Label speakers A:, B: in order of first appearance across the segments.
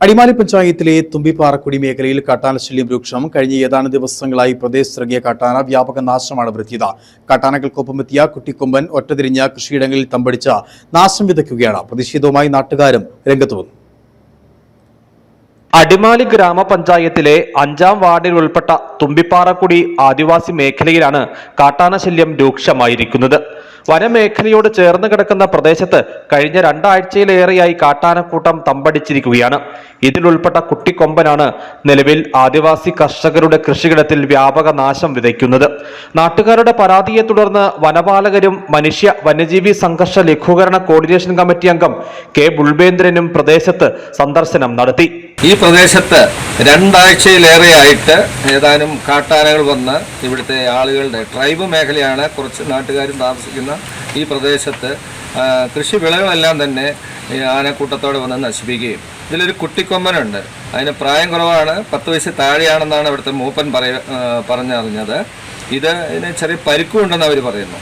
A: അടിമാലി പഞ്ചായത്തിലെ തുമ്പിപ്പാറക്കുടി മേഖലയിൽ കാട്ടാനശല്യം രൂക്ഷം. കഴിഞ്ഞ ഏതാനും ദിവസങ്ങളായി പ്രദേശത്തിറങ്ങിയ കാട്ടാന വ്യാപക നാശമാണ് വരുത്തിയത്. കാട്ടാനകൾക്കൊപ്പമെത്തിയ കുട്ടിക്കൊമ്പൻ ഒറ്റതിരിഞ്ഞ കൃഷിയിടങ്ങളിൽ തമ്പടിച്ച നാശം വിതയ്ക്കുകയാണ്. പ്രതിഷേധവുമായി നാട്ടുകാരും രംഗത്തു വന്നു.
B: അടിമാലി ഗ്രാമപഞ്ചായത്തിലെ അഞ്ചാം വാർഡിൽ ഉൾപ്പെട്ട തുമ്പിപ്പാറക്കുടി ആദിവാസി മേഖലയിലാണ് കാട്ടാനശല്യം രൂക്ഷമായിരിക്കുന്നത്. വനമേഖലയോട് ചേർന്ന് കിടക്കുന്ന പ്രദേശത്ത് കഴിഞ്ഞ രണ്ടാഴ്ചയിലേറെയായി കാട്ടാനക്കൂട്ടം തമ്പടിച്ചിരിക്കുകയാണ്. ഇതിലുൾപ്പെട്ട കുട്ടിക്കൊമ്പനാണ് നിലവിൽ ആദിവാസി കർഷകരുടെ കൃഷിയിടത്തിൽ വ്യാപക നാശം വിതയ്ക്കുന്നത്. നാട്ടുകാരുടെ പരാതിയെ തുടർന്ന് വനപാലകരും മനുഷ്യ വന്യജീവി സംഘർഷ ലഘൂകരണ കോർഡിനേഷൻ കമ്മിറ്റി അംഗം കെ. ബുൾബേന്ദ്രനും പ്രദേശത്ത് സന്ദർശനം നടത്തി.
C: ഈ പ്രദേശത്ത് രണ്ടാഴ്ചയിലേറെയായിട്ട് ഏതാനും കാട്ടാനകൾ വന്ന് ഇവിടുത്തെ ആളുകളുടെ ട്രൈബ് മേഖലയാണ് കുറച്ച് നാട്ടുകാരും താമസിക്കുന്ന ഈ പ്രദേശത്ത് കൃഷി വിളകളെല്ലാം തന്നെ ഈ ആനക്കൂട്ടത്തോടെ വന്ന് നശിപ്പിക്കുകയും. ഇതിലൊരു കുട്ടിക്കൊമ്പനുണ്ട്. അതിന് പ്രായം കുറവാണ്. പത്ത് വയസ്സ് താഴെയാണെന്നാണ് ഇവിടുത്തെ മൂപ്പൻ പറയ പറഞ്ഞറിഞ്ഞത്. ഇത് ഇതിന് ചെറിയ പരിക്കുണ്ടെന്ന് അവർ പറയുന്നു.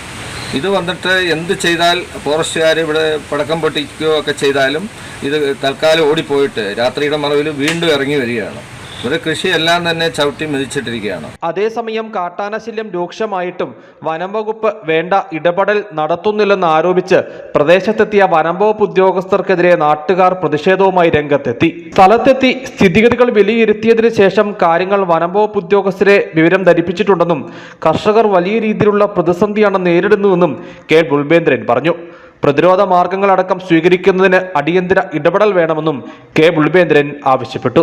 C: ഇത് വന്നിട്ട് എന്ത് ചെയ്താൽ ഫോറസ്റ്റുകാർ ഇവിടെ പടക്കം പൊട്ടിക്കുകയോ ഒക്കെ ചെയ്താലും ഇത് തൽക്കാലം ഓടിപ്പോയിട്ട് രാത്രിയുടെ മറവിൽ വീണ്ടും ഇറങ്ങി വരികയാണ്. ഇവിടെ കൃഷിയെല്ലാം തന്നെ ചവിട്ടി മെതിച്ചിട്ടിരിക്കുകയാണ്.
B: അതേസമയം കാട്ടാനശല്യം രൂക്ഷമായിട്ടും വനംവകുപ്പ് വേണ്ട ഇടപെടൽ നടത്തുന്നില്ലെന്ന് ആരോപിച്ച് പ്രദേശത്തെത്തിയ വനംവകുപ്പ് ഉദ്യോഗസ്ഥർക്കെതിരെ നാട്ടുകാർ പ്രതിഷേധവുമായി രംഗത്തെത്തി. സ്ഥലത്തെത്തി സ്ഥിതിഗതികൾ വിലയിരുത്തിയതിനു ശേഷം കാര്യങ്ങൾ വനംവകുപ്പ് ഉദ്യോഗസ്ഥരെ വിവരം ധരിപ്പിച്ചിട്ടുണ്ടെന്നും കർഷകർ വലിയ രീതിയിലുള്ള പ്രതിസന്ധിയാണ് നേരിടുന്നതെന്നും കെ ബുൾബേന്ദ്രൻ പറഞ്ഞു. പ്രതിരോധ മാർഗങ്ങളടക്കം സ്വീകരിക്കുന്നതിന് അടിയന്തര ഇടപെടൽ വേണമെന്നും കെ ബുൾബേന്ദ്രൻ ആവശ്യപ്പെട്ടു.